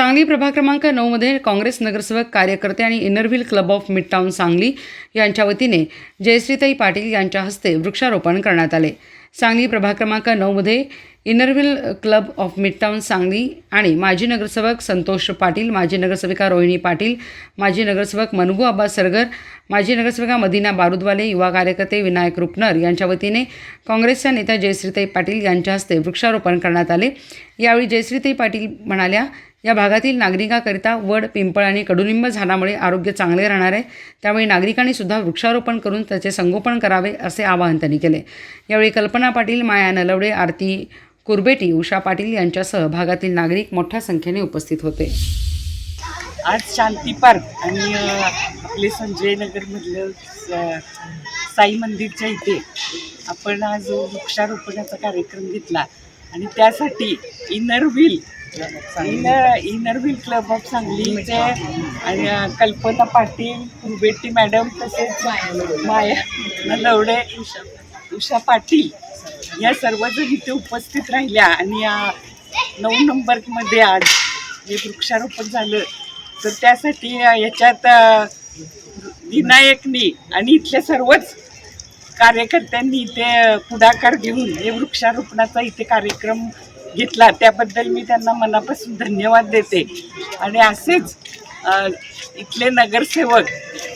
सांगली प्रभाग क्रमांक नऊमध्ये काँग्रेस नगरसेवक कार्यकर्ते आणि inner wheel club of Midtown Sangli यांच्या वतीने जयश्रीताई पाटील यांच्या हस्ते वृक्षारोपण करण्यात आले. सांगली प्रभाग क्रमांक नऊमध्ये inner wheel club of Midtown Sangli आणि माजी नगरसेवक संतोष पाटील माजी नगरसेविका रोहिणी पाटील माजी नगरसेवक मनगू आबा सरगर माजी नगरसेविका मदिना बारुदवाले युवा कार्यकर्ते विनायक रुपनर यांच्या वतीने काँग्रेसच्या नेत्या जयश्रीताई पाटील यांच्या हस्ते वृक्षारोपण करण्यात आले. यावेळी जयश्रीताई पाटील म्हणाल्या या भागातील नागरिकाकरिता वड पिंपळ आणि कडुलिंब झाडामुळे आरोग्य चांगले राहणार आहे. त्यामुळे नागरिकांनी सुद्धा वृक्षारोपण करून त्याचे संगोपन करावे असे आवाहन त्यांनी केले. यावेळी कल्पना पाटील माया नलवडे आरती कुरबेटी उषा पाटील यांच्यासह भागातील नागरिक मोठ्या संख्येने उपस्थित होते. आज शांती पार्क आणि आपले संजय नगरमधलं स- साई मंदिरच्या इथे आपण आज वृक्षारोपणाचा कार्यक्रम घेतला. आणि त्यासाठी inner wheel inner inner wheel club of सांगलीचे आणि कल्पना पाटील कुरबेट्टी मॅडम तसेच माया लवडे उषा पाटील या सर्वजण इथे उपस्थित राहिल्या. आणि या नऊ नंबरमध्ये आज हे वृक्षारोपण झालं. तर त्यासाठी याच्यात विनायकनी आणि इथल्या सर्वच कार्यकर्त्यांनी इथे पुढाकार घेऊन हे वृक्षारोपणाचा इथे कार्यक्रम घेतला. त्याबद्दल मी त्यांना मनापासून धन्यवाद देते. आणि असेच इथले नगरसेवक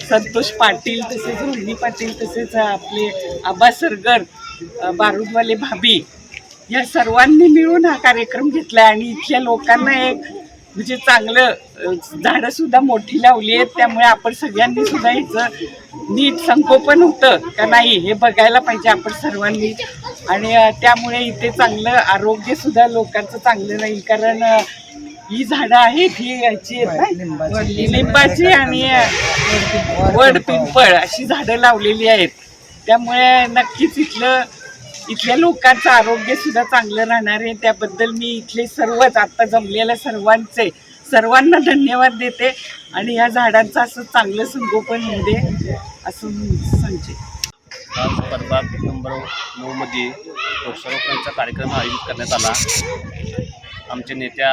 संतोष पाटील तसेच रोहिणी पाटील तसेच आपले आबा सरगर बारूदवाले भाभी या सर्वांनी मिळून हा कार्यक्रम घेतला आणि इथल्या लोकांना एक म्हणजे चांगलं झाडं सुद्धा मोठी लावली आहेत त्यामुळे आपण सगळ्यांनी सुद्धा ह्याचं नीट संगोपन होतं का नाही हे बघायला पाहिजे आपण सर्वांनी. आणि त्यामुळे इथे चांगलं आरोग्य सुद्धा लोकांचं चांगलं राहील. कारण ही झाडं आहेत ही याची आहेत? लिंबाची. आणि वड पिंपळ अशी झाडं लावलेली आहेत. त्यामुळे नक्कीच इथलं इथल्या लोकांचं आरोग्य सुद्धा चांगलं राहणार आहे. त्याबद्दल मी इथले सर्वच आता जमलेल्या सर्वांचे सर्वांना धन्यवाद देते. आणि या झाडांचं असं चांगलं संगोपन होऊ दे असं सांगते. आज प्रभाग नंबर नऊमध्ये वृक्षारोपणाचा कार्यक्रम आयोजित करण्यात आला. आमच्या नेत्या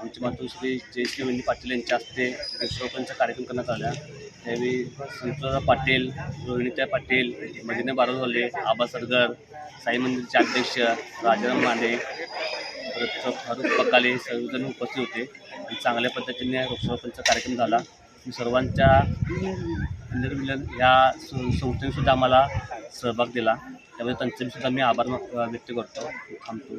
आमचे मातोश्री जयश्री वहिनी पाटील यांच्या हस्ते वृक्षारोपणचा कार्यक्रम करण्यात आला. त्यावेळी संतोषा पाटील रोहिणीताई पाटील मदिना बारोजवाले आबा सरगर साई मंदिरचे अध्यक्ष राजाराम मांडे परत फारुख पकाले सर्वजण उपस्थित होते. आणि चांगल्या पद्धतीने वृक्षारोपणचा कार्यक्रम झाला. सर्वांच्या निर्मिलन ह्या संस्थेनेसुद्धा आम्हाला सहभाग दिला. त्यामुळे त्यांचे सुद्धा मी आभार व्यक्त करतो. थांबतो.